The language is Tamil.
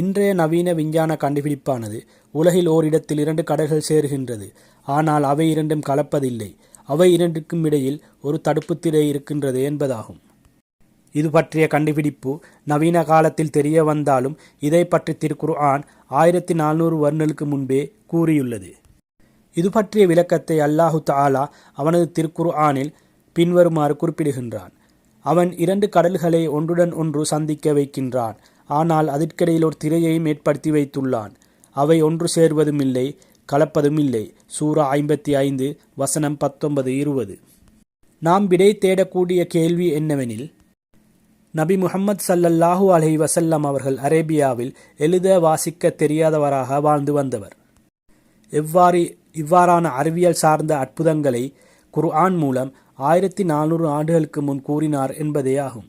இன்றைய நவீன விஞ்ஞான கண்டுபிடிப்பானது உலகில் ஓரிடத்தில் இரண்டு கடல்கள் சேருகின்றது. ஆனால் அவை இரண்டும் கலப்பதில்லை. அவை இரண்டுக்கும் இடையில் ஒரு தடுப்பு திரை இருக்கின்றது என்பதாகும். இது பற்றிய கண்டுபிடிப்பு நவீன காலத்தில் தெரிய வந்தாலும் இதை பற்றி திருக்குர்ஆன் ஆயிரத்தி நானூறு வருடங்களுக்கு முன்பே கூறியுள்ளது. இது பற்றிய விளக்கத்தை அல்லாஹு தாலா அவனது திருக்குர்ஆனில் பின்வருமாறு குறிப்பிடுகின்றான். அவன் இரண்டு கடல்களை ஒன்றுடன் ஒன்று சந்திக்க வைக்கின்றான். ஆனால் அதற்கிடையில் ஒரு திரையையும் ஏற்படுத்தி வைத்துள்ளான். அவை ஒன்று சேர்வதும் இல்லை கலப்பதும் இல்லை. சூரா ஐம்பத்தி ஐந்து வசனம் பத்தொன்பது இருபது. நாம் விடை தேடக்கூடிய கேள்வி என்னவெனில் நபி முஹம்மது சல்லல்லாஹூ அலை வசல்லம் அவர்கள் அரேபியாவில் எழுத வாசிக்க தெரியாதவராக வாழ்ந்து வந்தவர். எவ்வாறு இவ்வாறான அறிவியல் சார்ந்த அற்புதங்களை குர்ஆன் மூலம் ஆயிரத்தி நானூறு ஆண்டுகளுக்கு முன் கூறினார் என்பதே ஆகும்.